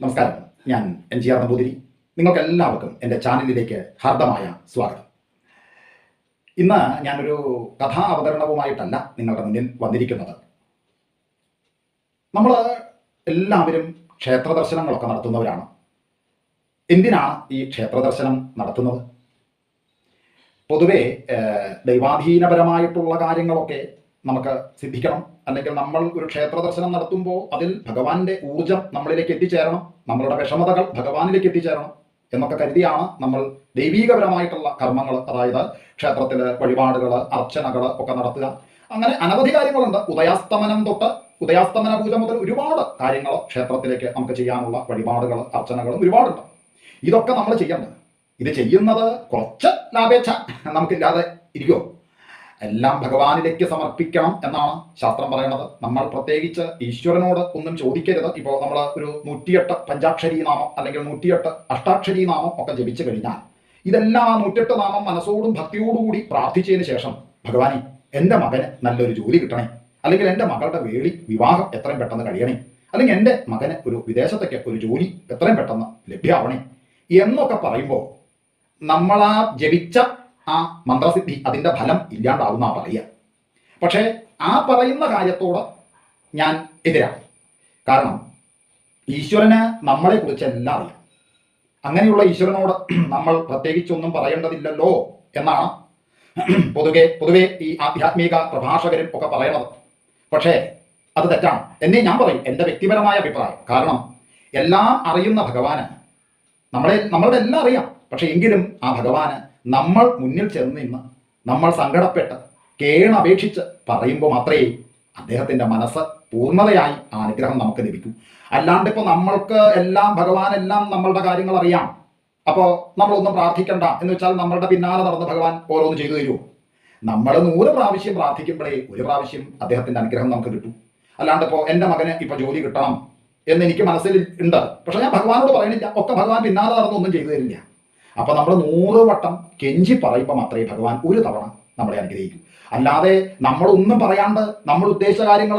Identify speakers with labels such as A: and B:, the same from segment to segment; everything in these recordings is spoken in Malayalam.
A: നമസ്കാരം. ഞാൻ എൻ ജി ആർ നമ്പൂതിരി. നിങ്ങൾക്ക് എല്ലാവർക്കും എന്റെ ചാനലിലേക്ക് ഹാർദമായ സ്വാഗതം. ഇന്ന് ഞാനൊരു കഥാ അവതരണവുമായിട്ടല്ല നിങ്ങളുടെ മുന്നിൽ വന്നിരിക്കുന്നത്. നമ്മൾ എല്ലാവരും ക്ഷേത്ര ദർശനങ്ങളൊക്കെ നടത്തുന്നവരാണ്. എന്തിനാണ് ഈ ക്ഷേത്ര ദർശനം നടത്തുന്നത്? പൊതുവേ ദൈവാധീനപരമായിട്ടുള്ള കാര്യങ്ങളൊക്കെ നമുക്ക് സിദ്ധിക്കണം. അല്ലെങ്കിൽ നമ്മൾ ഒരു ക്ഷേത്ര ദർശനം നടത്തുമ്പോൾ അതിൽ ഭഗവാന്റെ ഊർജം നമ്മളിലേക്ക് എത്തിച്ചേരണം. നമ്മളുടെ വിഷമതകൾ ഭഗവാനിലേക്ക് എത്തിച്ചേരണം എന്നൊക്കെ കരുതിയാണ് നമ്മൾ ദൈവീകപരമായിട്ടുള്ള കർമ്മങ്ങൾ അതായത് ക്ഷേത്രത്തിൽ വഴിപാടുകൾ അർച്ചനകൾ ഒക്കെ നടത്തുക. അങ്ങനെ അനവധി കാര്യങ്ങളുണ്ട്. ഉദയാസ്തമനം തൊട്ട് ഉദയാസ്തമന പൂജ മുതൽ ഒരുപാട് കാര്യങ്ങൾ ക്ഷേത്രത്തിലേക്ക് നമുക്ക് ചെയ്യാനുള്ള വഴിപാടുകൾ അർച്ചനകളും ഒരുപാടുണ്ട്. ഇതൊക്കെ നമ്മൾ ചെയ്യേണ്ടത്. ഇത് ചെയ്യുന്നത് കുറച്ച് ലാഭേച്ഛ. നമുക്കില്ലാതെ ഇരിക്കുമോ എല്ലാം ഭഗവാനിലേക്ക് സമർപ്പിക്കണം എന്നാണ് ശാസ്ത്രം പറയുന്നത്. നമ്മൾ പ്രത്യേകിച്ച് ഈശ്വരനോട് ഒന്നും ചോദിക്കരുത്. ഇപ്പോൾ നമ്മൾ ഒരു നൂറ്റിയെട്ട് പഞ്ചാക്ഷരി നാമം അല്ലെങ്കിൽ നൂറ്റിയെട്ട് അഷ്ടാക്ഷരി നാമം ഒക്കെ ജപിച്ചു കഴിഞ്ഞാൽ ഇതെല്ലാം ആ നൂറ്റെട്ട് നാമം മനസ്സോടും ഭക്തിയോടുകൂടി പ്രാർത്ഥിച്ചതിന് ശേഷം ഭഗവാനെ എന്റെ മകന് നല്ലൊരു ജോലി കിട്ടണേ. അല്ലെങ്കിൽ എന്റെ മകളുടെ വേളി വിവാഹം എത്രയും പെട്ടെന്ന് കഴിയണേ. അല്ലെങ്കിൽ എന്റെ മകന് ഒരു വിദേശത്തേക്ക് ഒരു ജോലി എത്രയും പെട്ടെന്ന് ലഭ്യമാവണേ എന്നൊക്കെ പറയുമ്പോൾ നമ്മളാ ജപിച്ച ആ മന്ത്രസിദ്ധി അതിന്റെ ഫലം ഇല്ലാണ്ടാവുന്ന പറയുക. പക്ഷേ ആ പറയുന്ന കാര്യത്തോട് ഞാൻ എതിരാണ്. കാരണം ഈശ്വരന് നമ്മളെ കുറിച്ച് എല്ലാം അറിയാം. അങ്ങനെയുള്ള ഈശ്വരനോട് നമ്മൾ പ്രത്യേകിച്ചൊന്നും പറയേണ്ടതില്ലല്ലോ എന്നാണ് പൊതുവെ പൊതുവെ ഈ ആധ്യാത്മിക പ്രഭാഷകരും ഒക്കെ പറയണത്. പക്ഷേ അത് തെറ്റാണ്. എന്നെ ഞാൻ പറയും എന്റെ വ്യക്തിപരമായ അഭിപ്രായം. കാരണം എല്ലാം അറിയുന്ന ഭഗവാന് നമ്മളെ നമ്മളുടെ എല്ലാം അറിയാം. പക്ഷെ എങ്കിലും ആ ഭഗവാന് നമ്മൾ മുന്നിൽ ചെന്ന് നിന്ന് നമ്മൾ സങ്കടപ്പെട്ട് കേണപേക്ഷിച്ച് പറയുമ്പോൾ മാത്രമേ അദ്ദേഹത്തിന്റെ മനസ്സ് പൂർണതയായി അനുഗ്രഹം നമുക്ക് ലഭിക്കൂ. അല്ലാണ്ട് ഇപ്പോൾ നമ്മൾക്ക് എല്ലാം ഭഗവാൻ എല്ലാം നമ്മളുടെ കാര്യങ്ങൾ അറിയാം. അപ്പോൾ നമ്മളൊന്നും പ്രാർത്ഥിക്കണ്ട എന്ന് വെച്ചാൽ നമ്മളുടെ പിന്നാലെ നടന്ന് ഭഗവാൻ ഓരോന്ന് ചെയ്തു തരുമോ? നമ്മൾ നൂറ് പ്രാവശ്യം പ്രാർത്ഥിക്കുമ്പോഴേ ഒരു പ്രാവശ്യം അദ്ദേഹത്തിന്റെ അനുഗ്രഹം നമുക്ക് കിട്ടും. അല്ലാണ്ട് ഇപ്പോൾ എന്റെ മകന് ഇപ്പോൾ ജോലി കിട്ടണം എന്ന് എനിക്ക് മനസ്സിൽ ഉണ്ട്. പക്ഷെ ഞാൻ ഭഗവാനോട് പറയണില്ല ഒക്കെ ഭഗവാൻ പിന്നാലെ നടന്നൊന്നും ചെയ്തു തരില്ല. അപ്പൊ നമ്മൾ നൂറ് വട്ടം കെഞ്ചി പറയുമ്പോൾ മാത്രമേ ഭഗവാൻ ഒരു തവണ നമ്മളെ അനുഗ്രഹിക്കൂ. അല്ലാതെ നമ്മളൊന്നും പറയാണ്ട് നമ്മൾ ഉദ്ദേശിച്ച കാര്യങ്ങൾ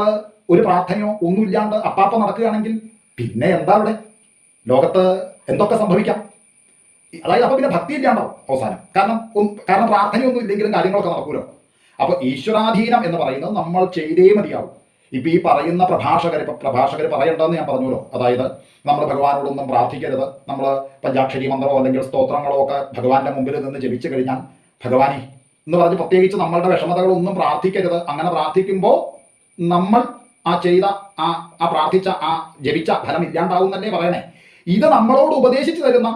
A: ഒരു പ്രാർത്ഥനയോ ഒന്നും ഇല്ലാണ്ട് അപ്പാപ്പ നടക്കുകയാണെങ്കിൽ പിന്നെ എന്താ അവിടെ? ലോകത്ത് എന്തൊക്കെ സംഭവിക്കാം? അതായത് അപ്പൊ പിന്നെ ഭക്തി ഇല്ലാണ്ടാവും അവസാനം. കാരണം കാരണം പ്രാർത്ഥനയൊന്നും ഇല്ലെങ്കിലും കാര്യങ്ങളൊക്കെ നടക്കൂലോ? അപ്പൊ ഈശ്വരാധീനം എന്ന് പറയുന്നത് നമ്മൾ ചെയ്തേ മതിയാവും. ഇപ്പൊ ഈ പറയുന്ന പ്രഭാഷകർ ഇപ്പൊ പ്രഭാഷകർ പറയണ്ടെന്ന് ഞാൻ പറഞ്ഞല്ലോ. അതായത് നമ്മൾ ഭഗവാനോടൊന്നും പ്രാർത്ഥിക്കരുത്. നമ്മൾ പഞ്ചാക്ഷരി മന്ത്രമോ അല്ലെങ്കിൽ സ്തോത്രങ്ങളോ ഒക്കെ ഭഗവാന്റെ മുമ്പിൽ നിന്ന് ജപിച്ചു കഴിഞ്ഞാൽ ഭഗവാനെ എന്ന് പറഞ്ഞ് പ്രത്യേകിച്ച് നമ്മളുടെ വിഷമതകളൊന്നും പ്രാർത്ഥിക്കരുത്. അങ്ങനെ പ്രാർത്ഥിക്കുമ്പോൾ നമ്മൾ ആ ചെയ്ത ആ ആ പ്രാർത്ഥിച്ച ആ ജപിച്ച ഫലം ഇല്ലാണ്ടാവും തന്നെ പറയണേ. ഇത് നമ്മളോട് ഉപദേശിച്ചു തരുന്ന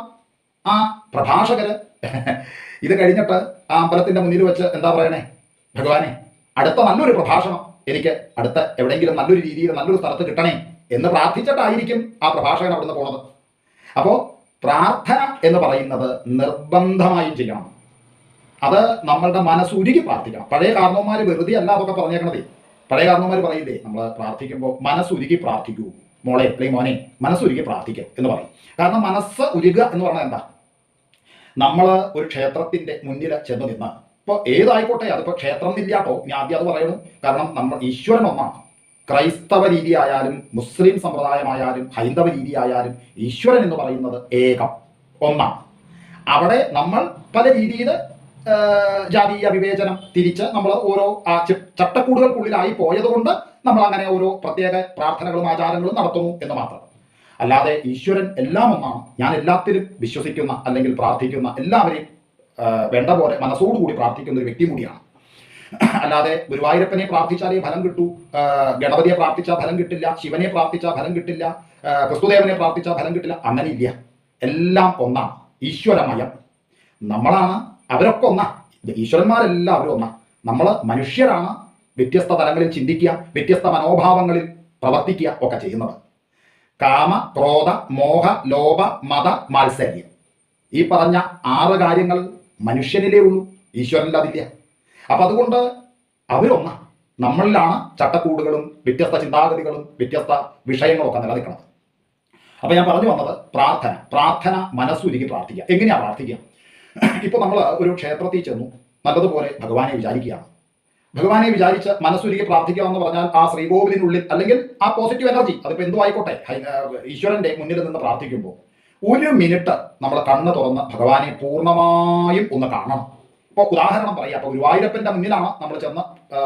A: ആ പ്രഭാഷകര് ഇത് കഴിഞ്ഞിട്ട് ആ അമ്പലത്തിന്റെ മുന്നിൽ വെച്ച് എന്താ പറയണേ? ഭഗവാനെ അടുത്ത നല്ലൊരു പ്രഭാഷണം എനിക്ക് അടുത്ത എവിടെയെങ്കിലും നല്ലൊരു രീതിയിൽ നല്ലൊരു സ്ഥലത്ത് കിട്ടണേ എന്ന് പ്രാർത്ഥിച്ചിട്ടായിരിക്കും ആ പ്രഭാഷകൻ അവിടുന്ന് പോണത്. അപ്പോൾ പ്രാർത്ഥന എന്ന് പറയുന്നത് നിർബന്ധമായും ചെയ്യണം. അത് നമ്മളുടെ മനസ്സുരുകി പ്രാർത്ഥിക്കണം. പഴയ കാരണവന്മാർ വെറുതെ അല്ല അതൊക്കെ പറഞ്ഞേക്കണതേ. പഴയ കാരണവന്മാർ പറയില്ലേ നമ്മൾ പ്രാർത്ഥിക്കുമ്പോൾ മനസ്സുരുകി പ്രാർത്ഥിക്കൂ. മോളെ അല്ലെങ്കിൽ മോനെ മനസ്സുരുകി പ്രാർത്ഥിക്കും എന്ന് പറയും. കാരണം മനസ്സ് ഉരുക എന്ന് പറഞ്ഞാൽ എന്താ? നമ്മൾ ഒരു ക്ഷേത്രത്തിന്റെ മുന്നിൽ ചെന്ന് നിന്ന് ഇപ്പോൾ ഏതായിക്കോട്ടെ അതിപ്പോൾ ക്ഷേത്രം എന്നില്ലാട്ടോ ഞാൻ ആദ്യം അത് പറയണം. കാരണം നമ്മൾ ഈശ്വരൻ ഒന്നാണ്. ക്രൈസ്തവ രീതി ആയാലും മുസ്ലിം സമ്പ്രദായമായാലും ഹൈന്ദവ രീതി ആയാലും ഈശ്വരൻ എന്ന് പറയുന്നത് ഏകം ഒന്നാണ്. അവിടെ നമ്മൾ പല രീതിയിൽ ജാതീയ വിവേചനം തിരിച്ച് നമ്മൾ ഓരോ ആ ചട്ടക്കൂടുകൾക്കുള്ളിലായി പോയതുകൊണ്ട് നമ്മൾ അങ്ങനെ ഓരോ പ്രത്യേക പ്രാർത്ഥനകളും ആചാരങ്ങളും നടത്തുന്നു എന്ന് മാത്രം. അല്ലാതെ ഈശ്വരൻ എല്ലാം ഒന്നാണ്. ഞാൻ എല്ലാത്തിലും വിശ്വസിക്കുന്ന അല്ലെങ്കിൽ പ്രാർത്ഥിക്കുന്ന എല്ലാവരെയും വേണ്ട പോലെ മനസ്സോടുകൂടി പ്രാർത്ഥിക്കുന്ന ഒരു വ്യക്തി കൂടിയാണ്. അല്ലാതെ ഗുരുവായൂരപ്പനെ പ്രാർത്ഥിച്ചാലേ ഫലം കിട്ടൂ ഗണപതിയെ പ്രാർത്ഥിച്ചാൽ ഫലം കിട്ടില്ല ശിവനെ പ്രാർത്ഥിച്ചാൽ ഫലം കിട്ടില്ല ക്രിസ്തുദേവനെ പ്രാർത്ഥിച്ചാൽ ഫലം കിട്ടില്ല അങ്ങനെ ഇല്ല എല്ലാം ഒന്നാണ്. ഈശ്വരമയം. നമ്മളാണ് അവരൊക്കെ ഒന്നാ. ഈശ്വരന്മാരെല്ലാവരും ഒന്നാ. നമ്മൾ മനുഷ്യരാണ് വ്യത്യസ്ത തലങ്ങളിൽ ചിന്തിക്കുക വ്യത്യസ്ത മനോഭാവങ്ങളിൽ പ്രവർത്തിക്കുക ഒക്കെ ചെയ്യുന്നത്. കാമ ക്രോധ മോഹ ലോഭ മത മാത്സര്യം. ഈ പറഞ്ഞ ആറ് കാര്യങ്ങൾ മനുഷ്യനിലേ ഉള്ളൂ ഈശ്വരന്റെ അതില്ല. അപ്പൊ അതുകൊണ്ട് അവരൊന്ന. നമ്മളിലാണ് ചട്ടക്കൂടുകളും വ്യത്യസ്ത ചിന്താഗതികളും വ്യത്യസ്ത വിഷയങ്ങളൊക്കെ നിലനിൽക്കുന്നത്. അപ്പൊ ഞാൻ പറഞ്ഞു വന്നത് പ്രാർത്ഥന. പ്രാർത്ഥന മനസ്സുരുക്കി പ്രാർത്ഥിക്കുക. എങ്ങനെയാ പ്രാർത്ഥിക്കുക? ഇപ്പൊ നമ്മൾ ഒരു ക്ഷേത്രത്തിൽ ചെന്നു നല്ലതുപോലെ ഭഗവാനെ വിചാരിക്കുകയാണ്. ഭഗവാനെ വിചാരിച്ച് മനസ്സുരുക്കി പ്രാർത്ഥിക്കുക എന്ന് പറഞ്ഞാൽ ആ ശ്രീകോവിലിനുള്ളിൽ അല്ലെങ്കിൽ ആ പോസിറ്റീവ് എനർജി അതിപ്പോൾ എന്തു ആയിക്കോട്ടെ ഈശ്വരന്റെ മുന്നിൽ നിന്ന് പ്രാർത്ഥിക്കുമ്പോൾ ഒരു മിനിറ്റ് നമ്മൾ കണ്ണ് തുറന്ന് ഭഗവാനെ പൂർണമായും ഒന്ന് കാണണം. ഇപ്പോൾ ഉദാഹരണം പറയാം. അപ്പോൾ ഗുരുവായൂരപ്പന്റെ മുന്നിലാണ് നമ്മൾ ചെന്ന്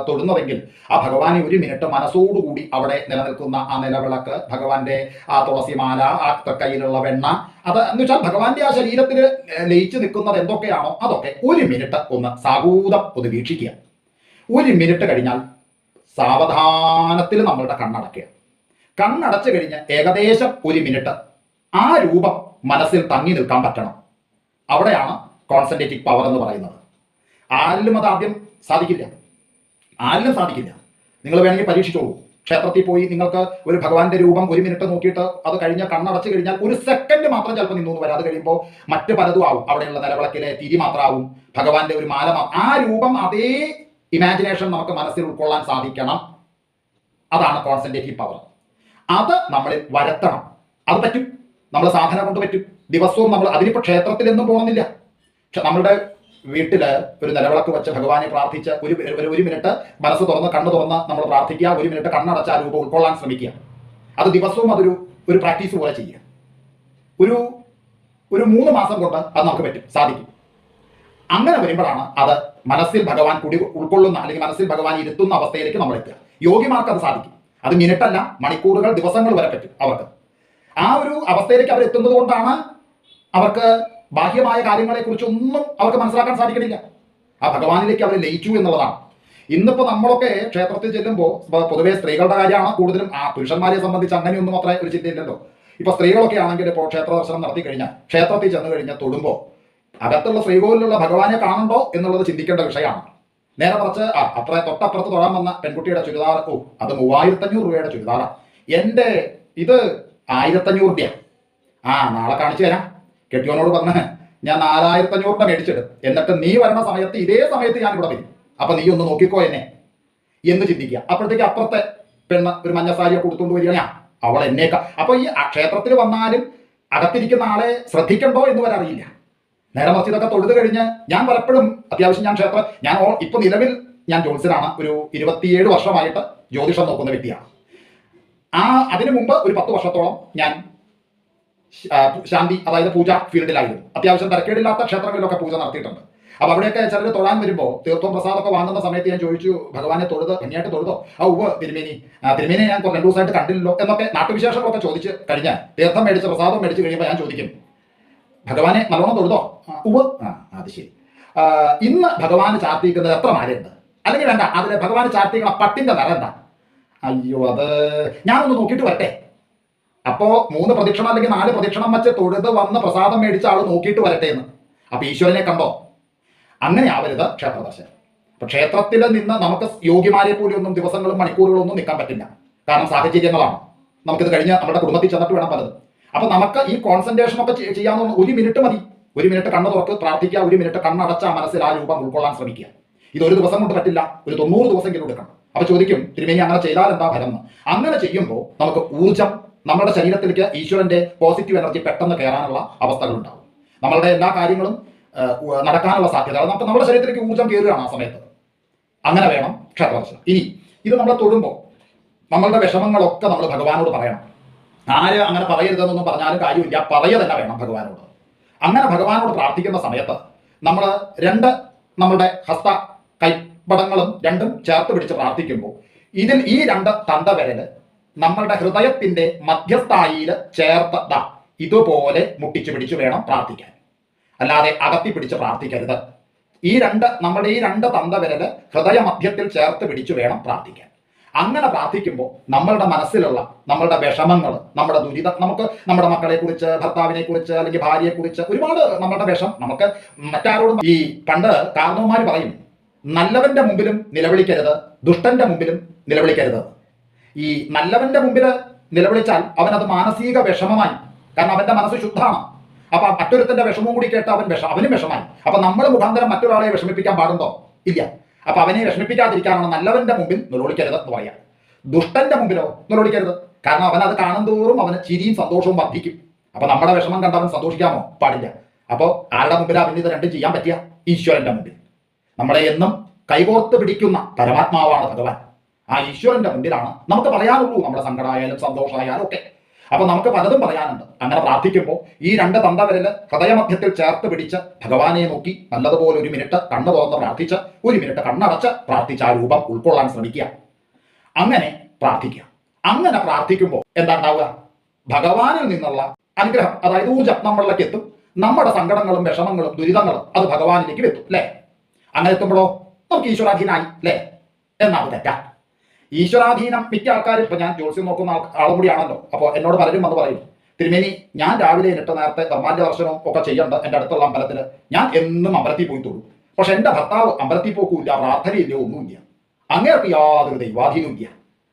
A: തൊടുന്നതെങ്കിൽ ആ ഭഗവാനെ ഒരു മിനിറ്റ് മനസ്സോടുകൂടി അവിടെ നിലനിൽക്കുന്ന ആ നിലവിളക്ക് ഭഗവാന്റെ ആ തുളസിമാല ആ കയ്യിലുള്ള വെണ്ണ അത് എന്ന് വെച്ചാൽ ഭഗവാന്റെ ആ ശരീരത്തിൽ ലയിച്ചു നിൽക്കുന്നത് എന്തൊക്കെയാണോ അതൊക്കെ ഒരു മിനിറ്റ് ഒന്ന് സാഹൂതം ഒന്ന് വീക്ഷിക്കുക. ഒരു മിനിറ്റ് കഴിഞ്ഞാൽ സാവധാനത്തിൽ നമ്മളുടെ കണ്ണടക്കുക കണ്ണടച്ചു കഴിഞ്ഞ് ഏകദേശം ഒരു മിനിറ്റ് ആ രൂപം മനസ്സിൽ തങ്ങി നിൽക്കാൻ പറ്റണം. അവിടെയാണ് കോൺസെൻട്രേറ്റീവ് പവർ എന്ന് പറയുന്നത്. ആരിലും അത് ആദ്യം സാധിക്കില്ല. ആരിലും സാധിക്കില്ല. നിങ്ങൾ വേണമെങ്കിൽ പരീക്ഷിച്ചോളൂ. ക്ഷേത്രത്തിൽ പോയി നിങ്ങൾക്ക് ഒരു ഭഗവാന്റെ രൂപം ഒരു മിനിറ്റ് നോക്കിയിട്ട് അത് കഴിഞ്ഞ കണ്ണടച്ചു കഴിഞ്ഞാൽ ഒരു സെക്കൻഡ് മാത്രം ചിലപ്പോൾ നിന്നു വരാം. അത് കഴിയുമ്പോൾ മറ്റ് പലതും ആവും. അവിടെയുള്ള നിലവിളക്കിലെ തിരി മാത്രമാവും. ഭഗവാന്റെ ഒരു മാല ആ രൂപം അതേ ഇമാജിനേഷൻ നമുക്ക് മനസ്സിൽ ഉൾക്കൊള്ളാൻ സാധിക്കണം. അതാണ് കോൺസെൻട്രേറ്റീവ് പവർ അത് നമ്മളിൽ വരത്തണം. അത് പറ്റും. നമ്മൾ സാധന കൊണ്ട് പറ്റും. ദിവസവും നമ്മൾ അതിനിപ്പോൾ പോകുന്നില്ല പക്ഷെ നമ്മളുടെ വീട്ടിൽ ഒരു നിലവിളക്ക് വെച്ച് ഭഗവാനെ പ്രാർത്ഥിച്ച ഒരു ഒരു ഒരു മിനിറ്റ് മനസ്സ് തുറന്ന് കണ്ണ് തുറന്ന് നമ്മൾ പ്രാർത്ഥിക്കുക ഒരു മിനിറ്റ് കണ്ണടച്ച് ആ രൂപം ഉൾക്കൊള്ളാൻ ശ്രമിക്കുക. അത് ദിവസവും അതൊരു ഒരു പ്രാക്ടീസ് പോലെ ചെയ്യുക. ഒരു ഒരു മൂന്ന് മാസം കൊണ്ട് അത് നമുക്ക് പറ്റും സാധിക്കും. അങ്ങനെ വരുമ്പോഴാണ് അത് മനസ്സിൽ ഭഗവാൻ കുടി ഉൾക്കൊള്ളുന്ന അല്ലെങ്കിൽ മനസ്സിൽ ഭഗവാൻ ഇരുത്തുന്ന അവസ്ഥയിലേക്ക് നമ്മൾ എത്തുക. യോഗിമാർക്ക് അത് സാധിക്കും. അത് മിനിറ്റല്ല മണിക്കൂറുകൾ ദിവസങ്ങൾ വരെ പറ്റും അവർക്ക്. ആ ഒരു അവസ്ഥയിലേക്ക് അവർ എത്തുന്നത് കൊണ്ടാണ് അവർക്ക് ബാഹ്യമായ കാര്യങ്ങളെ കാര്യങ്ങളെക്കുറിച്ചൊന്നും അവർക്ക് മനസ്സിലാക്കാൻ സാധിക്കണില്ല. ആ ഭഗവാനിലേക്ക് അവർ ലയിച്ചു എന്നുള്ളതാണ്. ഇന്നിപ്പോ നമ്മളൊക്കെ ക്ഷേത്രത്തിൽ ചെല്ലുമ്പോൾ പൊതുവെ സ്ത്രീകളുടെ കാര്യമാണ് കൂടുതലും ആ പുരുഷന്മാരെ സംബന്ധിച്ച് അങ്ങനെയൊന്നും അത്ര ഒരു ചിന്തയില്ലല്ലോ. ഇപ്പൊ സ്ത്രീകളൊക്കെ ആണെങ്കിൽ ഇപ്പോൾ ക്ഷേത്ര ദർശനം നടത്തി കഴിഞ്ഞാൽ ക്ഷേത്രത്തിൽ ചെന്ന് കഴിഞ്ഞാൽ തൊടുമ്പോൾ അകത്തുള്ള ശ്രീകോവിലുള്ള ഭഗവാനെ കാണണ്ടോ എന്നുള്ളത് ചിന്തിക്കേണ്ട വിഷയമാണ്. നേരെ മറിച്ച് ആ അത്ര തൊട്ടപ്പുറത്ത് തൊഴാൻ വന്ന പെൺകുട്ടിയുടെ ചുരിദാർ ഓ അത് മൂവായിരത്തഞ്ഞൂറ് രൂപയുടെ ചുരിദാറാണ് എന്റെ ഇത് ആയിരത്തഞ്ഞൂറ് രൂപ ആ നാളെ കാണിച്ചു തരാം. കെട്ടിയോനോട് പറഞ്ഞ് ഞാൻ രൂപ മേടിച്ചിടും എന്നിട്ട് നീ വരുന്ന സമയത്ത് ഇതേ സമയത്ത് ഞാൻ ഇവിടെ വരും. അപ്പൊ നീ ഒന്ന് നോക്കിക്കോ എന്നെ. എന്ന് ചിന്തിക്കുക. അപ്പോഴത്തേക്ക് അപ്പുറത്തെ പെണ്ണ് ഒരു മഞ്ഞ സാരിയെ കൊടുത്തുകൊണ്ട് വരികയാണ്. അവൾ എന്നേക്ക. അപ്പൊ ഈ ക്ഷേത്രത്തിൽ വന്നാലും അകത്തിരിക്കുന്ന ആളെ ശ്രദ്ധിക്കണ്ടോ എന്ന് വരെ അറിയില്ല. നേരെ മറിച്ച് ഇതൊക്കെ തൊഴുത് കഴിഞ്ഞ് ഞാൻ പലപ്പോഴും അത്യാവശ്യം ഞാൻ ക്ഷേത്രം ഞാൻ ഇപ്പൊ നിലവിൽ ഞാൻ ജ്യോത്സ്യനാണ് ഒരു ഇരുപത്തിയേഴ് വർഷമായിട്ട് ജ്യോതിഷം നോക്കുന്ന വ്യക്തിയാണ്. ആ അതിനു മുമ്പ് ഒരു പത്ത് വർഷത്തോളം ഞാൻ ശാന്തി അതായത് പൂജ ഫീൽഡിലായിരുന്നു. അത്യാവശ്യം തിരക്കേടില്ലാത്ത ക്ഷേത്രങ്ങളിലൊക്കെ പൂജ നടത്തിയിട്ടുണ്ട്. അപ്പൊ അവിടെയൊക്കെ ചിലർ തൊഴാൻ വരുമ്പോൾ തീർത്ഥം പ്രസാദമൊക്കെ വാങ്ങുന്ന സമയത്ത് ഞാൻ ചോദിച്ചു ഭഗവാനെ തൊഴുത്? ഭംഗിയായിട്ട് തൊഴുതോ? ആ ഉവ്വ് തിരുമേനി. തിരുമേനി ഞാൻ രണ്ടു ദിവസമായിട്ട് കണ്ടില്ലല്ലോ എന്നൊക്കെ നാട്ടുവിശേഷങ്ങളൊക്കെ ചോദിച്ച് കഴിഞ്ഞാൽ തീർത്ഥം മേടിച്ച് പ്രസാദം മേടിച്ച് കഴിയുമ്പോൾ ഞാൻ ചോദിക്കും ഭഗവാനെ നല്ലോണം തൊഴുതോ? ആ, ഉവ്വ്. ആ അത് ശരി. ഇന്ന് ഭഗവാന് ചാർത്തിക്കുന്നത് എത്ര മാലയുണ്ട്? അല്ലെങ്കിൽ വേണ്ട അതിലെ ഭഗവാന് ചാർത്തിക്കുന്ന പട്ടിന്റെ നിറ എന്താ? അയ്യോ അത് ഞാനൊന്ന് നോക്കിയിട്ട് വരട്ടെ. അപ്പോ മൂന്ന് പ്രദക്ഷിണം അല്ലെങ്കിൽ നാല് പ്രദക്ഷിണം വെച്ച് തൊഴുത് വന്ന് പ്രസാദം മേടിച്ച ആൾ നോക്കിയിട്ട് വരട്ടെ എന്ന്. അപ്പൊ ഈശ്വരനെ കണ്ടോ? അങ്ങനെ ആവരുത് ക്ഷേത്രദർശനം. അപ്പൊ ക്ഷേത്രത്തിൽ നിന്ന് നമുക്ക് യോഗിമാരെ പോലെയൊന്നും ദിവസങ്ങളും മണിക്കൂറുകളും ഒന്നും നിൽക്കാൻ പറ്റില്ല. കാരണം സാഹചര്യങ്ങളാണ്. നമുക്കിത് കഴിഞ്ഞ് നമ്മുടെ കുടുംബത്തിൽ ചെന്നിട്ട് വേണം പലത്. അപ്പൊ നമുക്ക് ഈ കോൺസെൻട്രേഷൻ ഒക്കെ ചെയ്യാമെന്ന് ഒരു മിനിറ്റ് മതി. ഒരു മിനിറ്റ് കണ്ണ് തുറക്ക് പ്രാർത്ഥിക്കുക ഒരു മിനിറ്റ് കണ്ണടച്ച മനസ്സിൽ ആ രൂപം ഉൾക്കൊള്ളാൻ ശ്രമിക്കുക. ഇത് ഒരു ദിവസം കൊണ്ട് പറ്റില്ല. ഒരു തൊണ്ണൂറ് ദിവസമെങ്കിലും എടുക്കണം. അപ്പൊ ചോദിക്കും തിരുമേനി അങ്ങനെ ചെയ്താൽ എന്താ ഫലം അങ്ങനെ ചെയ്യുമ്പോൾ നമുക്ക് ഊർജം നമ്മുടെ ശരീരത്തിലേക്ക് ഈശ്വരന്റെ പോസിറ്റീവ് എനർജി പെട്ടെന്ന് കയറാനുള്ള അവസ്ഥകൾ ഉണ്ടാവും നമ്മളുടെ എല്ലാ കാര്യങ്ങളും നടക്കാനുള്ള സാധ്യത. നമുക്ക് നമ്മുടെ ശരീരത്തിലേക്ക് ഊർജം കയറുകയാണ് ആ സമയത്ത്. അങ്ങനെ വേണം ക്ഷേത്രദർശനം. ഇനി ഇത് നമ്മൾ തൊടുമ്പോൾ നമ്മളുടെ വിഷമങ്ങളൊക്കെ നമ്മൾ ഭഗവാനോട് പറയണം. ആര് അങ്ങനെ പറയരുതെന്നൊന്നും പറഞ്ഞാലും കാര്യമില്ല. പറയുക തന്നെ വേണം ഭഗവാനോട്. അങ്ങനെ ഭഗവാനോട് പ്രാർത്ഥിക്കുന്ന സമയത്ത് നമ്മൾ രണ്ട് നമ്മളുടെ ഹസ്ത കൈപ്പടങ്ങളും രണ്ടും ചേർത്ത് പിടിച്ച് പ്രാർത്ഥിക്കുമ്പോൾ ഇതിൽ ഈ രണ്ട് തന്തവരൽ നമ്മളുടെ ഹൃദയത്തിന്റെ മധ്യസ്ഥായിയിൽ ചേർത്ത് ഇതുപോലെ മുട്ടിച്ചു പിടിച്ച് വേണം പ്രാർത്ഥിക്കാൻ. അല്ലാതെ അകത്തി പിടിച്ച് പ്രാർത്ഥിക്കരുത്. ഈ രണ്ട് നമ്മുടെ ഈ രണ്ട് തന്തവിരൽ ഹൃദയ മധ്യത്തിൽ ചേർത്ത് പിടിച്ചു വേണം പ്രാർത്ഥിക്കാൻ. അങ്ങനെ പ്രാർത്ഥിക്കുമ്പോൾ നമ്മളുടെ മനസ്സിലുള്ള നമ്മളുടെ വിഷമങ്ങൾ നമ്മുടെ ദുരിത നമുക്ക് നമ്മുടെ മക്കളെ കുറിച്ച് ഭർത്താവിനെ കുറിച്ച് അല്ലെങ്കിൽ ഭാര്യയെ കുറിച്ച് ഒരുപാട് നമ്മളുടെ വിഷം നമുക്ക് മറ്റാരോടും ഈ പണ്ട് കാരണവന്മാർ പറയും നല്ലവന്റെ മുമ്പിലും നിലവിളിക്കരുത് ദുഷ്ടന്റെ മുമ്പിലും നിലവിളിക്കരുത്. ഈ നല്ലവന്റെ മുമ്പിൽ നിലവിളിച്ചാൽ അവൻ അത് മാനസിക വിഷമമായി കാരണം അവന്റെ മനസ്സ് ശുദ്ധമാണ്. അപ്പൊ മറ്റൊരുത്തന്റെ വിഷമവും കൂടി കേട്ട് അവൻ വിഷ അവനും വിഷമായി അപ്പൊ നമ്മൾ മുഖാന്തരം മറ്റൊരാളെ വിഷമിപ്പിക്കാൻ പാടുണ്ടോ? ഇല്ല. അപ്പൊ അവനെ വിഷമിപ്പിക്കാതിരിക്കാനാണ് നല്ലവന്റെ മുമ്പിൽ നിലവിളിക്കരുത് എന്ന് പറയാം. ദുഷ്ടന്റെ മുമ്പിലോ നിലവിളിക്കരുത്. കാരണം അവൻ അത് കാണുന്തോറും അവന് ചിരിയും സന്തോഷവും വർദ്ധിക്കും. അപ്പൊ നമ്മുടെ വിഷമം കണ്ട് അവൻ സന്തോഷിക്കാമോ? പാടില്ല. അപ്പോൾ ആരുടെ മുമ്പിൽ അവന് ഇത് രണ്ടും ചെയ്യാൻ പറ്റിയ? ഈശ്വരന്റെ മുമ്പിൽ. നമ്മളെ എന്നും കൈകോർത്ത് പിടിക്കുന്ന പരമാത്മാവാണ് ഭഗവാൻ. ആ ഈശ്വരന്റെ മുന്നിലാണ് നമുക്ക് പറയാനുള്ളൂ നമ്മുടെ സങ്കടമായാലും സന്തോഷമായാലും ഒക്കെ. അപ്പൊ നമുക്ക് പലതും പറയാനുണ്ട്. അങ്ങനെ പ്രാർത്ഥിക്കുമ്പോൾ ഈ രണ്ട് തന്തവരിൽ ഹൃദയമധ്യത്തിൽ ചേർത്ത് പിടിച്ച് ഭഗവാനെ നോക്കി നല്ലതുപോലെ ഒരു മിനിറ്റ് കണ്ണു തുറന്ന് പ്രാർത്ഥിച്ച് ഒരു മിനിറ്റ് കണ്ണടച്ച് പ്രാർത്ഥിച്ച് ആ രൂപം ഉൾക്കൊള്ളാൻ ശ്രമിക്കുക. അങ്ങനെ പ്രാർത്ഥിക്കുക. അങ്ങനെ പ്രാർത്ഥിക്കുമ്പോൾ എന്താ ഉണ്ടാവുക? ഭഗവാനിൽ നിന്നുള്ള അനുഗ്രഹം അതായത് ഊർജം നമ്മളിലേക്ക് എത്തും. നമ്മുടെ സങ്കടങ്ങളും വിഷമങ്ങളും ദുരിതങ്ങളും അത് ഭഗവാനിലേക്ക് എത്തും അല്ലേ? അങ്ങനെ എത്തുമ്പോഴോ നമുക്ക് ഈശ്വരാധീനായി അല്ലേ? എന്നാണ് തെറ്റ. ഈശ്വരാധീനം മിക്ക ആൾക്കാരും ഇപ്പൊ ഞാൻ ജോത്സ്യം നോക്കുന്ന ആളും കൂടിയാണല്ലോ. അപ്പോൾ എന്നോട് പലരും വന്ന് പറയും തിരുമേനി ഞാൻ രാവിലെ എന്നിട്ട് നേരത്തെ ധർമാന്റെ ദർശനവും ഒക്കെ ചെയ്യണ്ട എന്റെ അടുത്തുള്ള അമ്പലത്തിൽ ഞാൻ എന്നും അമ്പലത്തിൽ പോയി തൊഴും പക്ഷെ എന്റെ ഭർത്താവ് അമ്പലത്തിൽ പോക്കൂല്ല പ്രാർത്ഥനയില്ല ഒന്നുമില്ല. അങ്ങേർക്ക് യാതൊരു ദൈവാധീനമില്ല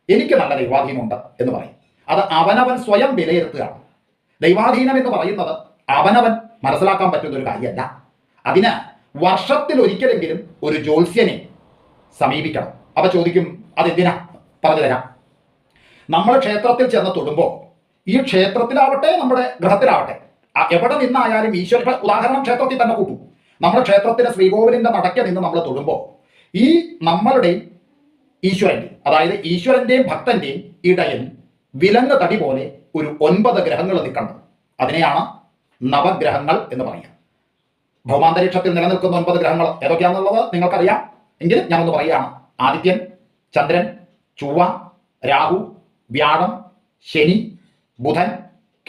A: എനിക്ക് നല്ല ദൈവാധീനമുണ്ട് എന്ന് പറയും. അത് അവനവൻ സ്വയം വിലയിരുത്തുകയാണ്. ദൈവാധീനം എന്ന് പറയുന്നത് അവനവൻ മനസ്സിലാക്കാൻ പറ്റുന്ന ഒരു കാര്യമല്ല. അതിന് വർഷത്തിൽ ഒരിക്കലെങ്കിലും ഒരു ജ്യോത്സ്യനെ സമീപിക്കണം. അപ്പൊ ചോദിക്കും അതെന്തിനാ? പറഞ്ഞു തരാം നമ്മൾ ക്ഷേത്രത്തിൽ ചെന്ന് തൊടുമ്പോൾ ഈ ക്ഷേത്രത്തിലാവട്ടെ നമ്മുടെ ഗ്രഹത്തിലാവട്ടെ എവിടെ നിന്നായാലും ഈശ്വര ഉദാഹരണം ക്ഷേത്രത്തിൽ തന്നെ കൂട്ടും. നമ്മുടെ ക്ഷേത്രത്തിലെ ശ്രീകോവിലിന്റെ നടക്ക നിന്ന് നമ്മൾ തൊടുമ്പോൾ ഈ നമ്മളുടെയും ഈശ്വരന്റെ അതായത് ഈശ്വരന്റെയും ഭക്തന്റെയും ഇടയിൽ വിലങ്ങ് തടി പോലെ ഒരു ഒൻപത് ഗ്രഹങ്ങൾ നിൽക്കണം അതിനെയാണ് നവഗ്രഹങ്ങൾ എന്ന് പറയുക. ഭൗമാന്തരീക്ഷത്തിൽ നിലനിൽക്കുന്ന ഒൻപത് ഗ്രഹങ്ങൾ ഏതൊക്കെയാണെന്നുള്ളത് നിങ്ങൾക്കറിയാം. എങ്കിലും ഞാനൊന്ന് പറയുകയാണ്. ആദിത്യൻ ചന്ദ്രൻ ചൊവ്വ രാഹു വ്യാഴം ശനി ബുധൻ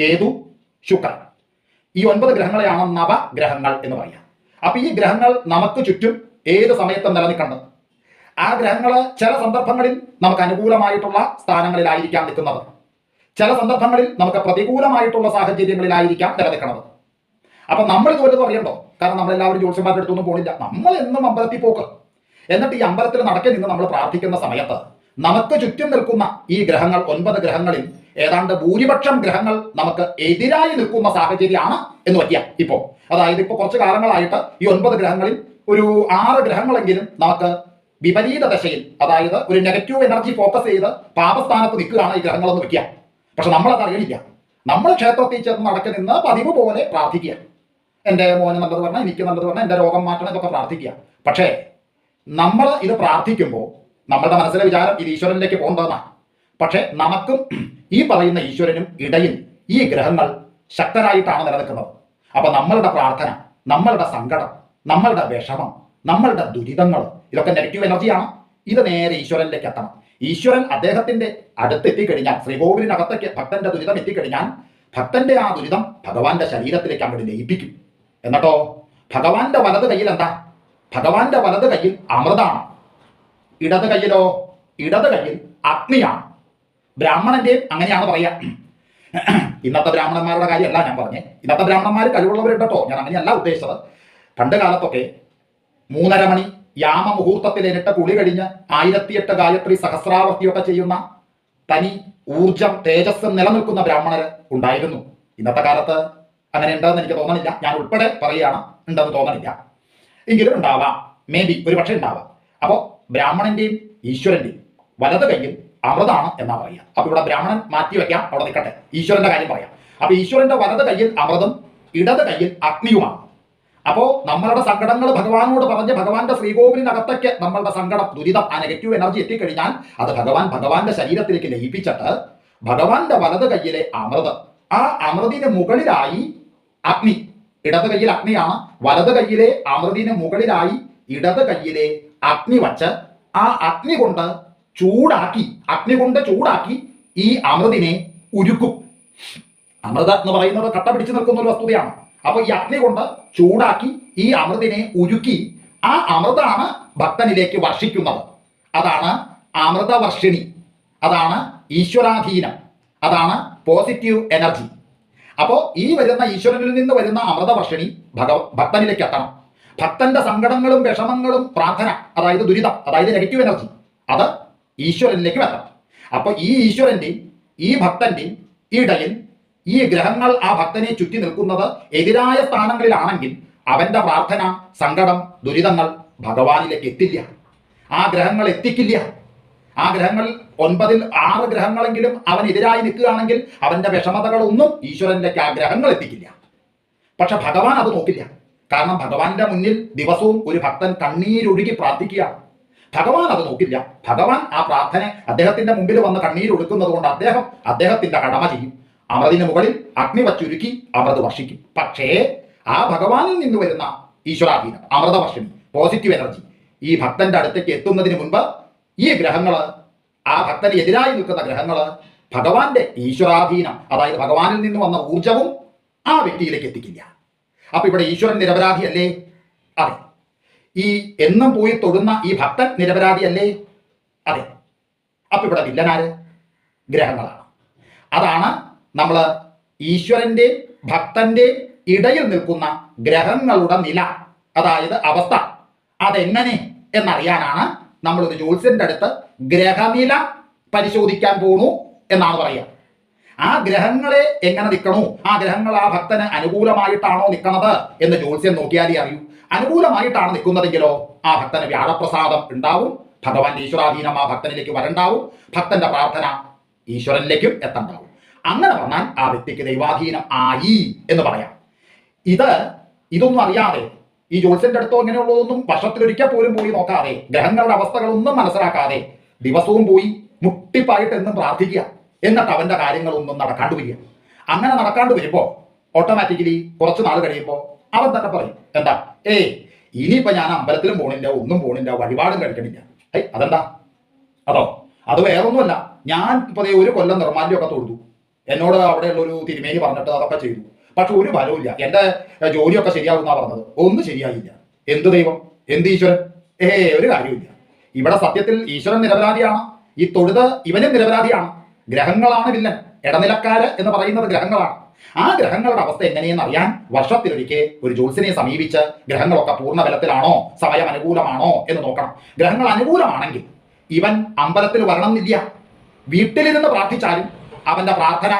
A: കേതു ശുക്രൻ. ഈ ഒൻപത് ഗ്രഹങ്ങളെയാണ് നവഗ്രഹങ്ങൾ എന്ന് പറയുക. അപ്പൊ ഈ ഗ്രഹങ്ങൾ നമുക്ക് ചുറ്റും ഏത് സമയത്തും നിലനിൽക്കേണ്ടത്? ആ ഗ്രഹങ്ങൾ ചില സന്ദർഭങ്ങളിൽ നമുക്ക് അനുകൂലമായിട്ടുള്ള സ്ഥാനങ്ങളിലായിരിക്കാം നിൽക്കുന്നത്. ചില സന്ദർഭങ്ങളിൽ നമുക്ക് പ്രതികൂലമായിട്ടുള്ള സാഹചര്യങ്ങളിലായിരിക്കാം നിലനിൽക്കുന്നത് അപ്പൊ നമ്മൾ തോറ്റത് അറിയണ്ടോ? കാരണം നമ്മളെല്ലാവരും ജ്യോത്സ്യന്മാരുടെ അടുത്തൊന്നും പോണില്ല. നമ്മൾ എന്നും അമ്പലത്തിൽ പോക്ക്. എന്നിട്ട് ഈ അമ്പലത്തിൽ നടക്കെ നിന്ന് നമ്മൾ പ്രാർത്ഥിക്കുന്ന സമയത്ത് നമുക്ക് ചുറ്റും നിൽക്കുന്ന ഈ ഗ്രഹങ്ങൾ ഒൻപത് ഗ്രഹങ്ങളിൽ ഏതാണ്ട് ഭൂരിപക്ഷം ഗ്രഹങ്ങൾ നമുക്ക് എതിരായി നിൽക്കുന്ന സാഹചര്യമാണ് എന്ന് പറ്റിയ ഇപ്പോ. അതായത് ഇപ്പൊ കുറച്ച് കാലങ്ങളായിട്ട് ഈ ഒൻപത് ഗ്രഹങ്ങളിൽ ഒരു ആറ് ഗ്രഹങ്ങളെങ്കിലും നമുക്ക് വിപരീത ദശയിൽ അതായത് ഒരു നെഗറ്റീവ് എനർജി ഫോക്കസ് ചെയ്ത് പാപസ്ഥാനത്ത് നിൽക്കുകയാണ് ഈ ഗ്രഹങ്ങളെന്ന് വയ്ക്കുക പക്ഷെ നമ്മളത് അറിയണില്ല. നമ്മൾ ക്ഷേത്രത്തിൽ ചേർന്ന് നടക്കി നിന്ന് പതിവ് പോലെ പ്രാർത്ഥിക്കുക. എന്റെ മോന് നല്ലത് പറഞ്ഞാൽ എനിക്ക് നല്ലത് പറഞ്ഞാൽ എന്റെ രോഗം മാറ്റണം എന്നൊക്കെ പ്രാർത്ഥിക്കുക. പക്ഷേ നമ്മൾ ഇത് പ്രാർത്ഥിക്കുമ്പോൾ നമ്മളുടെ മനസ്സിലെ വിചാരം ഇത് ഈശ്വരനിലേക്ക് പോകേണ്ടതെന്നാണ് പക്ഷേ നമുക്കും ഈ പറയുന്ന ഈശ്വരനും ഇടയിൽ ഈ ഗ്രഹങ്ങൾ ശക്തരായിട്ടാണ് നിലനിൽക്കുന്നത്. അപ്പോൾ നമ്മളുടെ പ്രാർത്ഥന നമ്മളുടെ സങ്കടം നമ്മളുടെ വിഷമം നമ്മളുടെ ദുരിതങ്ങൾ ഇതൊക്കെ നെഗറ്റീവ് എനർജിയാണ് ഇത് നേരെ ഈശ്വരനിലേക്ക് എത്തണം. ഈശ്വരൻ അദ്ദേഹത്തിന്റെ അടുത്ത് എത്തിക്കഴിഞ്ഞാൽ ശ്രീകോവിലിനകത്തേക്ക് ഭക്തന്റെ ദുരിതം എത്തിക്കഴിഞ്ഞാൽ ഭക്തന്റെ ആ ദുരിതം ഭഗവാന്റെ ശരീരത്തിലേക്ക് അങ്ങോട്ട് ലയിപ്പിക്കും. എന്നിട്ടോ? ഭഗവാന്റെ വലത് കയ്യിൽ എന്താ? ഭഗവാന്റെ വലത് കയ്യിൽ അമൃതാണ്. ഇടത് കയ്യിലോ? ഇടത് കയ്യിൽ അഗ്നിയാണ്. ബ്രാഹ്മണന്റെയും അങ്ങനെയാണ് പറയാ. ഇന്നത്തെ ബ്രാഹ്മണന്മാരുടെ കാര്യമല്ല ഞാൻ പറഞ്ഞേ. ഇന്നത്തെ ബ്രാഹ്മണന്മാർ കഴിവുള്ളവരുണ്ട് കേട്ടോ ഞാൻ അങ്ങനെയല്ല ഉദ്ദേശിച്ചത്. പണ്ട് കാലത്തൊക്കെ മൂന്നര മണി യാമ മുഹൂർത്തത്തിൽ എന്നിട്ട് കുളി കഴിഞ്ഞ് ആയിരത്തിയെട്ട് ഗായത്രി സഹസ്രാവർത്തിയൊക്കെ ചെയ്യുന്ന തനി ഊർജം തേജസ് നിലനിൽക്കുന്ന ബ്രാഹ്മണർ ഉണ്ടായിരുന്നു. ഇന്നത്തെ കാലത്ത് അങ്ങനെ ഉണ്ടെന്ന് എനിക്ക് തോന്നണില്ല. ഞാൻ ഉൾപ്പെടെ പറയുകയാണ് ഉണ്ടെന്ന് തോന്നണില്ല. എങ്കിലും ഉണ്ടാവാം. മേ ബി ഒരു പക്ഷേ ഉണ്ടാവാം. അപ്പോൾ ബ്രാഹ്മണന്റെയും ഈശ്വരന്റെയും വലത് കയ്യിൽ അമൃതാണ് എന്നാ പറയുക. അപ്പൊ ഇവിടെ ബ്രാഹ്മണൻ മാറ്റി വെക്കാം. അവിടെ നിൽക്കട്ടെ. ഈശ്വരന്റെ കാര്യം പറയാം. അപ്പൊ ഈശ്വരന്റെ വലത് കയ്യിൽ അമൃതും ഇടത് കയ്യിൽ അഗ്നിയുമാണ്. അപ്പോ നമ്മളുടെ സങ്കടങ്ങൾ ഭഗവാനോട് പറഞ്ഞ് ഭഗവാന്റെ ശ്രീകോവിലിനകത്തേക്ക് നമ്മളുടെ സങ്കടം ദുരിതം ആ നെഗറ്റീവ് എനർജി എത്തിക്കഴിഞ്ഞാൽ അത് ഭഗവാൻ ഭഗവാന്റെ ശരീരത്തിലേക്ക് ലയിപ്പിച്ചിട്ട് ഭഗവാന്റെ വലത് കയ്യിലെ അമൃത് ആ അമൃതിന് മുകളിലായി അഗ്നി. ഇടത് കയ്യിൽ അഗ്നിയാണ്. വലത് കയ്യിലെ അമൃതിന് മുകളിലായി ഇടത് കയ്യിലെ അഗ്നി വച്ച് ആ അഗ്നി കൊണ്ട് ചൂടാക്കി അഗ്നി കൊണ്ട് ചൂടാക്കി ഈ അമൃതിനെ ഉരുക്കും. അമൃത എന്ന് പറയുന്നത് കട്ട പിടിച്ചു നിൽക്കുന്ന ഒരു വസ്തുതയാണ്. അപ്പൊ ഈ അഗ്നി കൊണ്ട് ചൂടാക്കി ഈ അമൃതിനെ ഉരുക്കി ആ അമൃതാണ് ഭക്തനിലേക്ക് വർഷിക്കുന്നത്. അതാണ് അമൃതവർഷിണി. അതാണ് ഈശ്വരാധീനം. അതാണ് പോസിറ്റീവ് എനർജി അപ്പോൾ ഈ വരുന്ന ഈശ്വരനിൽ നിന്ന് വരുന്ന അമൃതവർഷിണി ഭഗവ ഭക്തനിലേക്ക് എത്തണം ഭക്തന്റെ സങ്കടങ്ങളും വിഷമങ്ങളും പ്രാർത്ഥന അതായത് ദുരിതം അതായത് നെഗറ്റീവ് എനർജി അത് ഈശ്വരനിലേക്ക് എത്തണം. അപ്പൊ ഈ ഈശ്വരന്റെയും ഈ ഭക്തന്റെയും ഇടയിൽ ഈ ഗ്രഹങ്ങൾ ആ ഭക്തനെ ചുറ്റി നിൽക്കുന്നത് എതിരായ സ്ഥാനങ്ങളിലാണെങ്കിൽ അവന്റെ പ്രാർത്ഥന സങ്കടം ദുരിതങ്ങൾ ഭഗവാനിലേക്ക് എത്തില്ല. ആ ഗ്രഹങ്ങൾ എത്തിക്കില്ല. ആ ഗ്രഹങ്ങൾ ഒൻപതിൽ ആറ് ഗ്രഹങ്ങളെങ്കിലും അവൻ എതിരായി നിൽക്കുകയാണെങ്കിൽ അവന്റെ വിഷമതകളൊന്നും ഈശ്വരനിലേക്ക് ആ ഗ്രഹങ്ങൾ എത്തിക്കില്ല. പക്ഷെ ഭഗവാൻ അത് നോക്കില്ല. കാരണം ഭഗവാന്റെ മുന്നിൽ ദിവസവും ഒരു ഭക്തൻ കണ്ണീരൊഴുകി പ്രാർത്ഥിക്കുകയാണ് ഭഗവാൻ അത് നോക്കില്ല. ഭഗവാൻ ആ പ്രാർത്ഥന അദ്ദേഹത്തിന്റെ മുമ്പിൽ വന്ന് കണ്ണീരൊടുക്കുന്നത് കൊണ്ട് അദ്ദേഹം അദ്ദേഹത്തിന്റെ കടമ ചെയ്യും. അമൃതിന് മുകളിൽ അഗ്നി വച്ചുരുക്കി അമൃത് വർഷിക്കും. പക്ഷേ ആ ഭഗവാനിൽ നിന്ന് വരുന്ന ഈശ്വരാധീനം അമൃതവർഷിണി പോസിറ്റീവ് എനർജി ഈ ഭക്തന്റെ അടുത്തേക്ക് എത്തുന്നതിന് മുൻപ് ഈ ഗ്രഹങ്ങൾ ആ ഭക്തന് എതിരായി നിൽക്കുന്ന ഗ്രഹങ്ങൾ ഭഗവാന്റെ ഈശ്വരാധീനം അതായത് ഭഗവാനിൽ നിന്ന് വന്ന ഊർജവും ആ വ്യക്തിയിലേക്ക് എത്തിക്കില്ല. അപ്പൊ ഇവിടെ ഈശ്വരൻ നിരപരാധിയല്ലേ? അതെ. ഈ എന്നും പോയി തൊടുന്ന ഈ ഭക്തൻ നിരപരാധിയല്ലേ? അതെ. അപ്പൊ ഇവിടെ വില്ലനാര് ഗ്രഹങ്ങളാണ്. അതാണ് നമ്മൾ ഈശ്വരന്റെ ഭക്തന്റെ ഇടയിൽ നിൽക്കുന്ന ഗ്രഹങ്ങളുടെ നില അതായത് അവസ്ഥ. അതെങ്ങനെ എന്നറിയാനാണ് നമ്മൾ ഒരു ജ്യോത്സ്യന്റെ അടുത്ത് ഗ്രഹനില പരിശോധിക്കാൻ പോണു എന്നാണ് പറയുക. ആ ഗ്രഹങ്ങളെ എങ്ങനെ നിൽക്കണു? ആ ഗ്രഹങ്ങൾ ആ ഭക്തന് അനുകൂലമായിട്ടാണോ നിൽക്കണത് എന്ന് ജ്യോത്സ്യം നോക്കിയാലേ അറിയൂ. അനുകൂലമായിട്ടാണ് നിൽക്കുന്നതെങ്കിലോ ആ ഭക്തന് വ്യാഴപ്രസാദം ഉണ്ടാവും. ഭഗവാന്റെ ഈശ്വരാധീനം ആ ഭക്തനിലേക്ക് വരണ്ടാവും. ഭക്തന്റെ പ്രാർത്ഥന ഈശ്വരനിലേക്കും എത്തണ്ടാവും. അങ്ങനെ വന്നാൽ ആ വ്യക്തിക്ക് ദൈവാധീനം ആയി എന്ന് പറയാം. ഇത് ഇതൊന്നും അറിയാതെ ഈ ജോത്സ്യന്റെ അടുത്തോ ഇങ്ങനെയുള്ളതൊന്നും വർഷത്തിലൊരിക്കൽ പോലും പോയി നോക്കാതെ ഗ്രഹങ്ങളുടെ അവസ്ഥകളൊന്നും മനസ്സിലാക്കാതെ ദിവസവും പോയി മുട്ടിപ്പായിട്ട് എന്നും പ്രാർത്ഥിക്കുക. എന്നിട്ട് അവന്റെ കാര്യങ്ങളൊന്നും നടക്കാണ്ട് വരിക. അങ്ങനെ നടക്കാണ്ട് വരുമ്പോൾ ഓട്ടോമാറ്റിക്കലി കുറച്ച് നാൾ കഴിയുമ്പോൾ അവൻ തന്നെ പറയും എന്താ? ഏ ഇനിയിപ്പോ ഞാൻ അമ്പലത്തിലും പോണില്ല ഒന്നും പോണില്ല വഴിപാടും കഴിക്കണില്ല. ഏയ് അതെന്താ? അതോ? അത് വേറൊന്നുമല്ല. ഞാൻ ഇപ്പൊ ഒരു കൊല്ലം നിർമ്മാല്യമൊക്കെ തൊഴുതു എന്നോട് അവിടെയുള്ള ഒരു തിരുമേനി പറഞ്ഞിട്ട് അതൊക്കെ ചെയ്തു. പക്ഷെ ഒരു ഫലവുമില്ല. എന്റെ ജോലിയൊക്കെ ശരിയാകുന്നാ പറഞ്ഞത്. ഒന്നും ശരിയായില്ല. എന്ത് ദൈവം? എന്ത് ഈശ്വരൻ? ഏ ഒരു കാര്യമില്ല ഇവിടെ സത്യത്തിൽ ഈശ്വരൻ നിരപരാധിയാണ്. ഈ തൊഴുത് ഇവനും നിരപരാധിയാണ്. ഗ്രഹങ്ങളാണ് വില്ലൻ ഇടനിലക്കാര് എന്ന് പറയുന്നത് ഗ്രഹങ്ങളാണ്. ആ ഗ്രഹങ്ങളുടെ അവസ്ഥ എങ്ങനെയെന്ന് അറിയാൻ വർഷത്തിലൊരിക്കൽ ഒരു ജ്യോത്സിനെ സമീപിച്ച് ഗ്രഹങ്ങളൊക്കെ പൂർണ ബലത്തിലാണോ സമയം അനുകൂലമാണോ എന്ന് നോക്കണം. ഗ്രഹങ്ങൾ അനുകൂലമാണെങ്കിൽ ഇവൻ അമ്പലത്തിൽ വരണമെന്നില്ല. വീട്ടിലിരുന്ന് പ്രാർത്ഥിച്ചാലും അവന്റെ പ്രാർത്ഥന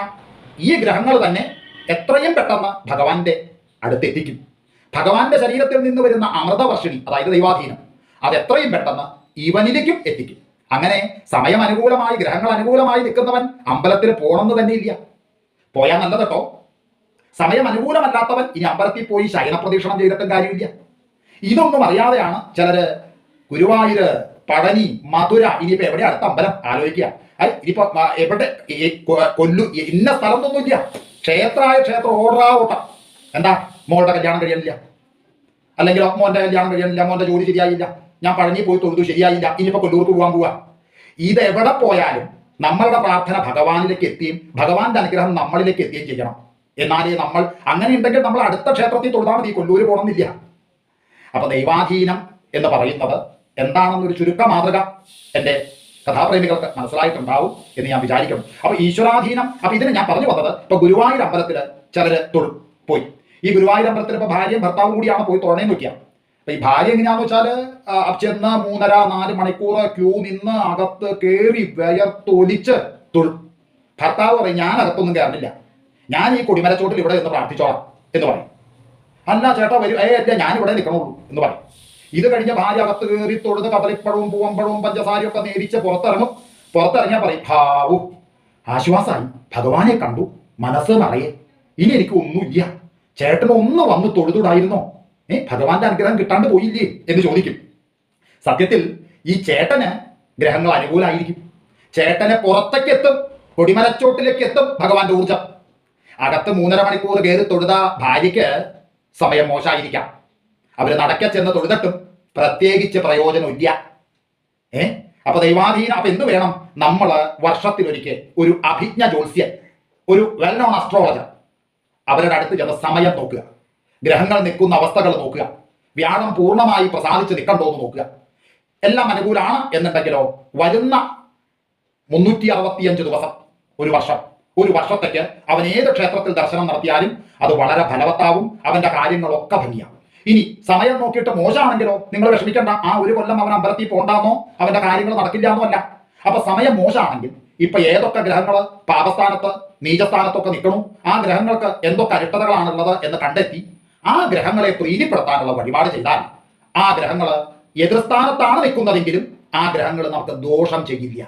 A: ഈ ഗ്രഹങ്ങൾ തന്നെ എത്രയും പെട്ടെന്ന് ഭഗവാന്റെ അടുത്തെത്തിക്കും ഭഗവാന്റെ ശരീരത്തിൽ നിന്ന് വരുന്ന അമൃതവർഷിണി അതായത് ദൈവാധീനം അത് എത്രയും പെട്ടെന്ന് ഇവനിലേക്കും എത്തിക്കും. അങ്ങനെ സമയം അനുകൂലമായി ഗ്രഹങ്ങൾ അനുകൂലമായി നിൽക്കുന്നവൻ അമ്പലത്തിൽ പോകണമെന്ന് തന്നെ ഇല്ല. പോയാൽ നല്ലത് കേട്ടോ. സമയം അനുകൂലമല്ലാത്തവൻ ഇനി അമ്പലത്തിൽ പോയി ശയന പ്രദക്ഷിണം ചെയ്തിട്ടും കാര്യമില്ല. ഇതൊന്നും അറിയാതെയാണ് ചിലര് ഗുരുവായൂര് പഴനി മധുര ഇനിയിപ്പോ എവിടെ അടുത്ത അമ്പലം. ആലോചിക്കുക. ഇനിയിപ്പോ എവിടെ? കൊല്ലു ഇന്ന സ്ഥലത്തൊന്നുമില്ല. ക്ഷേത്രമായ ക്ഷേത്രം ഓട്ടം എന്താ? മോളുടെ കല്യാണം കഴിയണില്ല. അല്ലെങ്കിൽ മോന്റെ കല്യാണം കഴിയണില്ല മോന്റെ ജോലി ശരിയായില്ല. ഞാൻ പഴനി പോയി തൊഴുതു ശരിയായില്ല. ഇനിയിപ്പോ കൊല്ലൂർക്ക് പോകാൻ പോവാ. ഇത് എവിടെ പോയാലും നമ്മളുടെ പ്രാർത്ഥന ഭഗവാനിലേക്ക് എത്തിയും ഭഗവാന്റെ അനുഗ്രഹം നമ്മളിലേക്ക് എത്തുകയും ചെയ്യണം. എന്നാലേ നമ്മൾ അങ്ങനെ ഉണ്ടെങ്കിൽ നമ്മൾ അടുത്ത ക്ഷേത്രത്തിൽ തൊഴുതാൽ മതി. കൊല്ലൂര് പോകണമെന്നില്ല. അപ്പൊ ദൈവാധീനം എന്ന് പറയുന്നത് എന്താണെന്നൊരു ചുരുക്ക മാതൃക എന്റെ കഥാപ്രേമികൾക്ക് മനസ്സിലായിട്ടുണ്ടാവും എന്ന് ഞാൻ വിചാരിക്കുന്നു. അപ്പൊ ഈശ്വരാധീനം. അപ്പൊ ഇതിന് ഞാൻ പറഞ്ഞു വന്നത് ഇപ്പൊ ഗുരുവായൂർ അമ്പലത്തിൽ ചിലര് തൊഴു പോയി. ഈ ഗുരുവായൂർ അമ്പലത്തിൽ ഇപ്പൊ ഭാര്യയും ഭർത്താവും കൂടിയാണ് പോയി തൊഴണേന്ന് നോക്കിയാ അപ്പൊ ഈ ഭാര്യ എങ്ങനെയാന്ന് വെച്ചാൽ ചെന്ന് മൂന്നര നാല് മണിക്കൂർ ക്യൂ നിന്ന് അകത്ത് കയറി വിയർത്തൊലിച്ച് തൊഴു. ഭർത്താവ് പറയും ഞാൻ അകത്തൊന്നും കയറില്ല ഞാൻ ഈ കൊടിമരച്ചോട്ടിൽ ഇവിടെ നിന്ന് പ്രാർത്ഥിച്ചോളാം എന്ന് പറയും. അല്ല ചേട്ടാ വരും. ഏ അല്ല ഇവിടെ നിൽക്കണുള്ളൂ എന്ന് പറയും. ഇത് കഴിഞ്ഞ ഭാര്യ അകത്ത് കയറി തൊഴുത് കബലിപ്പഴവും പൂവമ്പഴവും പഞ്ചസാരയും ഒക്കെ നേരിച്ച് പുറത്തിറങ്ങും. പുറത്തിറങ്ങിയാൽ പറയും ഭാവു ആശ്വാസമായി. ഭഗവാനെ കണ്ടു. മനസ്സ് മറയേ ഇനി എനിക്ക് ഒന്നുമില്ല. ചേട്ടന് ഒന്ന് വന്ന് തൊഴുതുടായിരുന്നോ? ഏ ഭഗവാന്റെ അനുഗ്രഹം കിട്ടാണ്ട് പോയില്ലേ എന്ന് ചോദിക്കും. സത്യത്തിൽ ഈ ചേട്ടന് ഗ്രഹങ്ങൾ അനുകൂലമായിരിക്കും ചേട്ടനെ പുറത്തേക്ക് എത്തും കൊടിമലച്ചോട്ടിലേക്ക് എത്തും ഭഗവാന്റെ ഊർജം അകത്ത് മൂന്നര മണിക്കൂർ കയറി തൊഴുത ഭാര്യയ്ക്ക് സമയം മോശമായിരിക്കാം. അവർ നടക്ക ചെന്ന് തൊഴുതട്ടും പ്രത്യേകിച്ച് പ്രയോജനമില്ല. ഏ? അപ്പൊ ദൈവാധീനം അപ്പൊ എന്ത് വേണം? നമ്മൾ വർഷത്തിലൊരിക്കൽ ഒരു അഭിജ്ഞ ജ്യോത്സ്യൻ ഒരു വെൽ നോൺ അസ്ട്രോളജർ അവരുടെ അടുത്ത് ചെന്ന് സമയം നോക്കുക. ഗ്രഹങ്ങൾ നിൽക്കുന്ന അവസ്ഥകൾ നോക്കുക. വ്യാഴം പൂർണമായി പ്രസാദിച്ച് നിൽക്കണ്ടോ എന്ന് നോക്കുക. എല്ലാം അനുകൂലമാണ് എന്നുണ്ടെങ്കിലോ വരുന്ന മുന്നൂറ്റി അറുപത്തിയഞ്ച് ദിവസം ഒരു വർഷം. ഒരു വർഷത്തേക്ക് അവൻ ഏത് ക്ഷേത്രത്തിൽ ദർശനം നടത്തിയാലും അത് വളരെ ഫലവത്താവും അവന്റെ കാര്യങ്ങളൊക്കെ ഭംഗിയാവും. ഇനി സമയം നോക്കിയിട്ട് മോശമാണെങ്കിലോ നിങ്ങൾ വിഷമിക്കേണ്ട. ആ ഒരു കൊല്ലം അവൻ അമ്പലത്തിൽ പോണ്ടാന്നോ? അവന്റെ കാര്യങ്ങൾ നടക്കില്ല എന്നോ അല്ല. അപ്പൊ സമയം മോശമാണെങ്കിൽ ഇപ്പൊ ഏതൊക്കെ ഗ്രഹങ്ങൾ പാപസ്ഥാനത്ത് നീചസ്ഥാനത്തൊക്കെ നിൽക്കണു. ആ ഗ്രഹങ്ങൾക്ക് എന്തൊക്കെ അരിഷ്ടതകളാണുള്ളത് എന്ന് കണ്ടെത്തി ആ ഗ്രഹങ്ങളെ പ്രീതിപ്പെടുത്താനുള്ള വഴിപാട് ചെയ്താൽ ആ ഗ്രഹങ്ങൾ എതിർസ്ഥാനത്താണ് നിൽക്കുന്നതെങ്കിലും ആ ഗ്രഹങ്ങൾ നമുക്ക് ദോഷം ചെയ്യില്ല.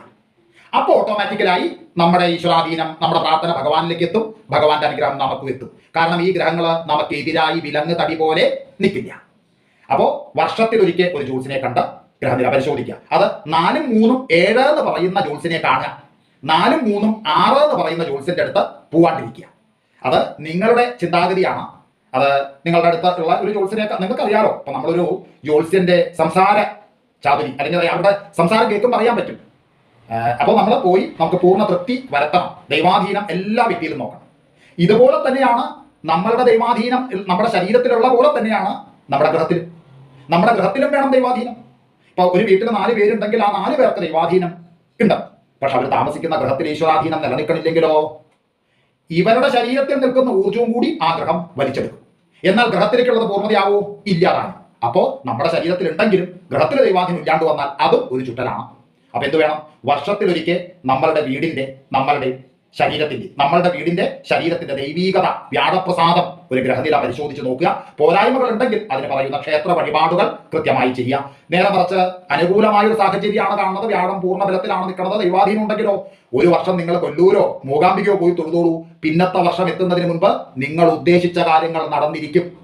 A: അപ്പോൾ ഓട്ടോമാറ്റിക്കലായി നമ്മുടെ ഈശ്വരാധീനം നമ്മുടെ പ്രാർത്ഥന ഭഗവാനിലേക്ക് എത്തും. ഭഗവാന്റെ അനുഗ്രഹം നമുക്ക് എത്തും കാരണം ഈ ഗ്രഹങ്ങൾ നമുക്ക് എതിരായി വിലങ്ങ് തടി പോലെ നിൽക്കില്ല. അപ്പോ വർഷത്തിൽ വർഷത്തിലൊരിക്കൽ ഒരു ജൂൾസിനെ കണ്ട് ഗ്രഹനില പരിശോധിക്കുക. അത് നാലും മൂന്നും ഏഴ് എന്ന് പറയുന്ന ജൂൾസിനെ കാണുക. നാലും മൂന്നും ആറ് എന്ന് പറയുന്ന ജൂൾസിന്റെ അടുത്ത് പോവാണ്ടിരിക്കുക. അത് നിങ്ങളുടെ ചിന്താഗതിയാണ്. അത് നിങ്ങളുടെ അടുത്തുള്ള ഒരു ജോത്സ്യനെ നിങ്ങൾക്ക് അറിയാമോ അപ്പൊ നമ്മളൊരു ജോത്സ്യന്റെ സംസാര ചാതുരി അല്ലെങ്കിൽ അവരുടെ സംസാരം കേൾക്കുമ്പോൾ അറിയാൻ പറ്റും. അപ്പോൾ നമ്മൾ പോയി നമുക്ക് പൂർണ തൃപ്തി വരുത്തണം. ദൈവാധീനം എല്ലാ വ്യക്തിയിലും നോക്കണം. ഇതുപോലെ തന്നെയാണ് നമ്മളുടെ ദൈവാധീനം നമ്മുടെ ശരീരത്തിലുള്ള പോലെ തന്നെയാണ് നമ്മുടെ ഗ്രഹത്തിൽ നമ്മുടെ ഗ്രഹത്തിലും വേണം ദൈവാധീനം. ഇപ്പൊ ഒരു വീട്ടിൽ നാല് പേരുണ്ടെങ്കിൽ ആ നാല് പേർക്ക് ദൈവാധീനം ഉണ്ട്. പക്ഷെ അവർ താമസിക്കുന്ന ഗ്രഹത്തിൽ ഈശ്വരാധീനം നിലനിൽക്കണില്ലെങ്കിലോ? ഇവരുടെ ശരീരത്തിൽ നിൽക്കുന്ന ഊർജവും കൂടി ആ ഗ്രഹം വലിച്ചെടുക്കും. എന്നാൽ ഗ്രഹത്തിലേക്കുള്ളത് പൂർണതയാവോ? ഇല്ലാതാണ് അപ്പോ നമ്മുടെ ശരീരത്തിൽ ഉണ്ടെങ്കിലും ഗ്രഹത്തിലെ ദൈവാധീനം ഇല്ലാണ്ട് വന്നാൽ അതും ഒരു ചുറ്റലാണ് അപ്പൊ എന്ത് വേണം? വർഷത്തിലൊരിക്കൽ നമ്മളുടെ വീടിന്റെ നമ്മളുടെ ശരീരത്തിന്റെ നമ്മളുടെ വീടിന്റെ ശരീരത്തിന്റെ ദൈവീകത വ്യാഴപ്രസാദം ഒരു ഗ്രഹനില പരിശോധിച്ച് നോക്കുക. പോരായ്മകൾ ഉണ്ടെങ്കിൽ അതിന് പറയുന്ന ക്ഷേത്ര വഴിപാടുകൾ കൃത്യമായി ചെയ്യുക. നേരെ മറിച്ച് അനുകൂലമായ ഒരു സാഹചര്യമാണ് കാണുന്നത്. വ്യാഴം പൂർണ ബലത്തിലാണ് നിൽക്കുന്നത്. ദൈവാധീനം ഉണ്ടെങ്കിലോ ഒരു വർഷം നിങ്ങൾ കൊല്ലൂരോ മൂകാംബികയോ പോയി തൊഴുതോളൂ. പിന്നത്തെ വർഷം എത്തുന്നതിന് മുൻപ് നിങ്ങൾ ഉദ്ദേശിച്ച കാര്യങ്ങൾ നടന്നിരിക്കും.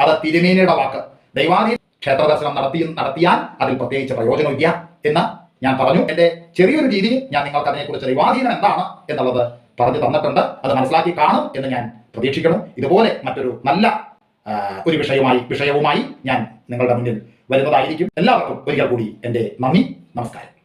A: അത് തിരുമേനയുടെ വാക്ക്. ദൈവാധീന ക്ഷേത്ര ദർശനം നടത്തി നടത്തിയാൽ അതിൽ പ്രത്യേകിച്ച് പ്രയോജനമില്ല എന്ന് ഞാൻ പറഞ്ഞു. എന്റെ ചെറിയൊരു രീതിയിൽ ഞാൻ നിങ്ങൾക്ക് അതിനെക്കുറിച്ച് ദൈവാധീനം എന്താണ് എന്നുള്ളത് പറഞ്ഞു തന്നിട്ടുണ്ട്. അത് മനസ്സിലാക്കി കാണും എന്ന് ഞാൻ പ്രതീക്ഷിക്കണം ഇതുപോലെ മറ്റൊരു നല്ല ഒരു വിഷയമായി വിഷയവുമായി ഞാൻ നിങ്ങളുടെ മുന്നിൽ വരുന്നതായിരിക്കും. എല്ലാവർക്കും ഒരിക്കൽ കൂടി എന്റെ നന്ദി നമസ്കാരം.